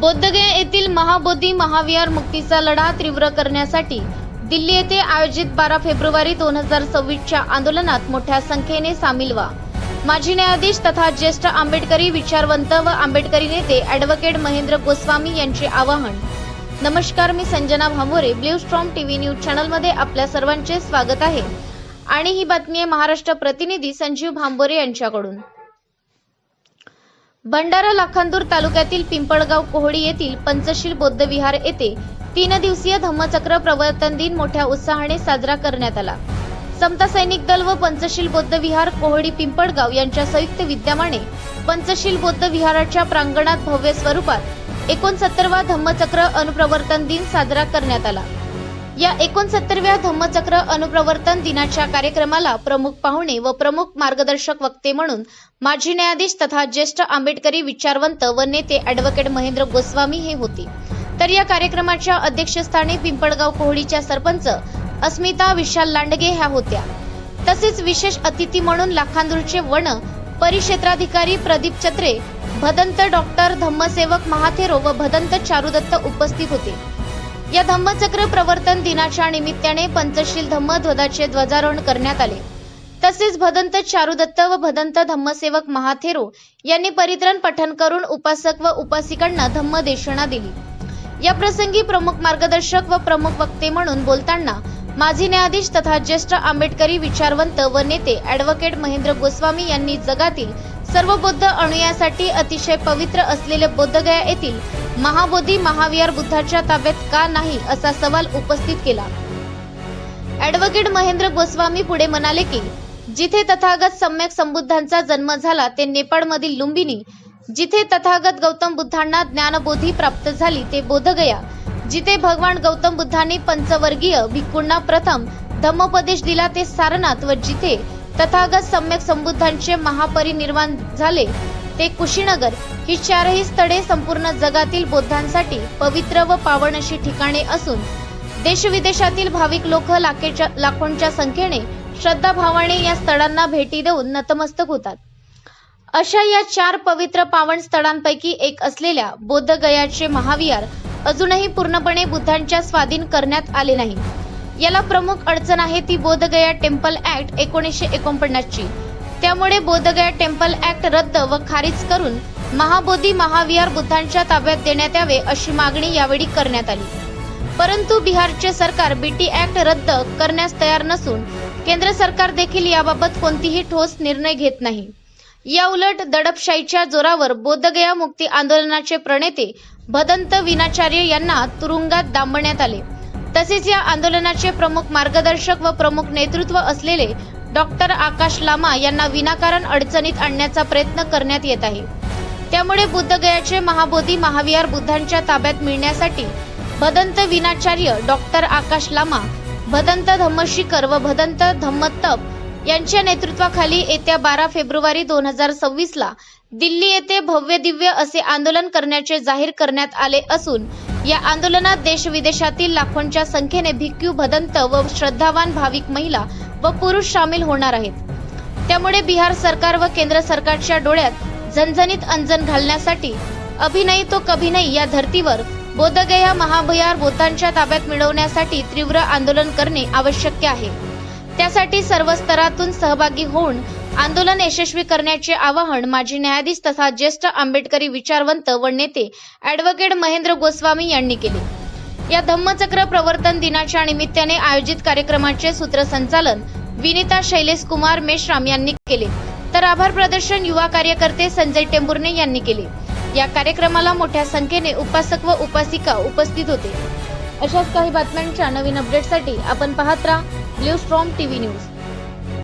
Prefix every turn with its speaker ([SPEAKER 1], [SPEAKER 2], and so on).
[SPEAKER 1] बोद्धगया येथील महाबोधी महाविहार मुक्तीचा लढा तीव्र करण्यासाठी दिल्ली येथे आयोजित बारा फेब्रुवारी दोन हजार सव्वीसच्या आंदोलनात मोठ्या संख्येने सामील व्हा. माजी न्यायाधीश तथा ज्येष्ठ आंबेडकरी विचारवंत व आंबेडकरी नेते ॲडव्होकेट महेंद्र गोस्वामी यांचे आवाहन. नमस्कार मी Sanjana Bhambore blue storm TV news चॅनलमध्ये आपल्या सर्वांचे स्वागत आहे. आणि ही बातमी आहे महाराष्ट्र प्रतिनिधी संजीव भांबोरे यांच्याकडून. भंडारा लाखांदूर तालुक्यातील पिंपळगाव कोहडी येथील पंचशील बौद्ध विहार येथे तीन दिवसीय धम्मचक्र प्रवर्तन दिन मोठ्या उत्साहाने साजरा करण्यात आला. समता सैनिक दल व पंचशील बौद्ध विहार कोहडी पिंपळगाव यांच्या संयुक्त विद्यमाने पंचशील बौद्ध विहाराच्या प्रांगणात भव्य स्वरूपात एकोणसत्तरवा धम्मचक्र अनुप्रवर्तन दिन साजरा करण्यात आला. या एकोणसत्तरव्या धम्मचक्र अनुप्रवर्तन दिनाच्या कार्यक्रमाला प्रमुख पाहुणे व प्रमुख मार्गदर्शक वक्ते म्हणून माजी न्यायाधीश तथा ज्येष्ठ आंबेडकरी विचारवंत व नेते ॲडव्होकेट महेंद्र गोस्वामी हे होते. तर या कार्यक्रमाच्या अध्यक्षस्थानी पिंपळगाव कोहळीच्या सरपंच अस्मिता विशाल लांडगे ह्या होत्या. तसेच विशेष अतिथी म्हणून लाखांदूरचे वन परिक्षेत्राधिकारी प्रदीप चत्रे भदंत डॉक्टर धम्मसेवक महाथेरो व भदंत चारुदत्त उपस्थित होते. या धम्मचक्र प्रवर्तन दिनाच्या निमित्ताने पंचशील धम्म ध्वजाचे ध्वजारोहण करण्यात आले. तसेच भदंत चारुदत्त व भदंत धम्मसेवक महाथेरो यांनी परित्रण पठण करून उपासक व उपासिकांना धम्म देशना दिली. या प्रसंगी प्रमुख मार्गदर्शक व प्रमुख वक्ते म्हणून बोलताना माजी न्यायाधीश तथा ज्येष्ठ आंबेडकरी विचारवंत व नेते ॲडव्होकेट महेंद्र गोस्वामी यांनी जगातील सर्व बौद्ध अनुयासाठी अतिशय पवित्र असलेले बोद्धगया येथील महाबोधी महाविहार बुद्धाच्या ताब्यात का नाही असा सवाल उपस्थित केला. ॲडव्होकेट महेंद्र गोस्वामी पुढे म्हणाले की जिथे तथागत सम्यक संबुद्धांचा जन्म झाला ते नेपाळमधील लुंबिनी. जिथे तथागत गौतम बुद्धांना ज्ञानबोधी प्राप्त झाली ते बोधगया जिथे भगवान गौतम बुद्धांनी पंचवर्गीय भिक्खूंना प्रथम धम्मोपदेश दिला ते सारनाथ. व जिथे तथागत सम्यक संबुद्धांचे महापरिनिर्वाण झाले. ते कुशीनगर ही चारही स्थळे संपूर्ण जगातील बौद्धांसाठी पवित्र व पावन अशी ठिकाणे असून देशविदेशातील भाविक लोक लाखेच्या लाखोंच्या संख्येने श्रद्धाभावाने या स्थळांना भेटी देऊन नतमस्तक होतात. अशा या चार पवित्र पावन स्थळांपैकी एक असलेल्या बोधगयाचे महाविहार अजूनही पूर्णपणे बुद्धांच्या स्वाधीन करण्यात आले नाही. याला प्रमुख अडचण आहे ती बोधगया टेम्पल ऍक्ट एकोणीसशे एकोणपन्नासची. त्यामुळे बोधगया टेम्पल ऍक्ट रद्द व खारिज करून महाबोधी महाविहार बुद्धांच्या ताब्यात देण्यात यावे अशी मागणी यावेळी करण्यात आली. परंतु बिहारचे सरकार बीटी ऍक्ट रद्द करण्यास तयार नसून केंद्र सरकार देखील याबाबत कोणतीही ठोस निर्णय घेत नाही. या उलट दडपशाहीच्या जोरावर बोधगया मुक्ती आंदोलनाचे प्रणेते भदंत विनाचार्य यांना तुरुंगात डांबण्यात आले. तसेच या आंदोलनाचे प्रमुख मार्गदर्शक व प्रमुख नेतृत्व असलेले डॉक्टर आकाश लामा यांना विनाकारण अडचणीत आणण्याचा प्रयत्न करण्यात येत आहे. त्यामुळे बुद्धगयाचे महाबोधी महाविहार बुद्धांच्या ताब्यात मिळण्यासाठी भदंत विनाचार्य डॉक्टर आकाश लामा भदंत धम्मशिखर व भदंत धम्मतप यांच्या नेतृत्वाखाली येत्या बारा फेब्रुवारी दोन हजार सव्वीस ला दिल्ली येथे भव्य दिव्य असे आंदोलन करण्याचे जाहीर करण्यात आले असून या आंदोलनात देश विदेशातील लाखोंच्या संख्येने भिक्यू भदंत व श्रद्धावान भाविक महिला व पुरुष सामील होणार आहेत. त्यामुळे बिहार सरकार व केंद्र सरकारच्या डोळ्यात झणझणीत अंजन घालण्यासाठी अभिनयी तो कभी नाही या धर्तीवर बोधगया महाभयार बोधांच्या ताब्यात मिळवण्यासाठी तीव्र आंदोलन करणे आवश्यक आहे. त्यासाठी सर्व स्तरातून सहभागी होऊन आंदोलन यशस्वी करण्याचे आवाहन माजी न्यायाधीश तथा ज्येष्ठ आंबेडकरी विचारवंत व नेते ॲडव्होकेट महेंद्र गोस्वामी यांनी केले. या धम्मचक्र प्रवर्तन दिनाच्या निमित्ताने आयोजित कार्यक्रमाचे सूत्रसंचालन विनिता शैलेश कुमार मेश्राम यांनी केले. तर आभार प्रदर्शन युवा कार्यकर्ते संजय टेंभुर्णे यांनी केले. या कार्यक्रमाला मोठ्या संख्येने उपासक व उपासिका उपस्थित होते. अशाच काही बातम्यांच्या नवीन अपडेटसाठी आपण पाहत राहा ब्ल्यू स्ट्रॉम टीव्ही न्यूज.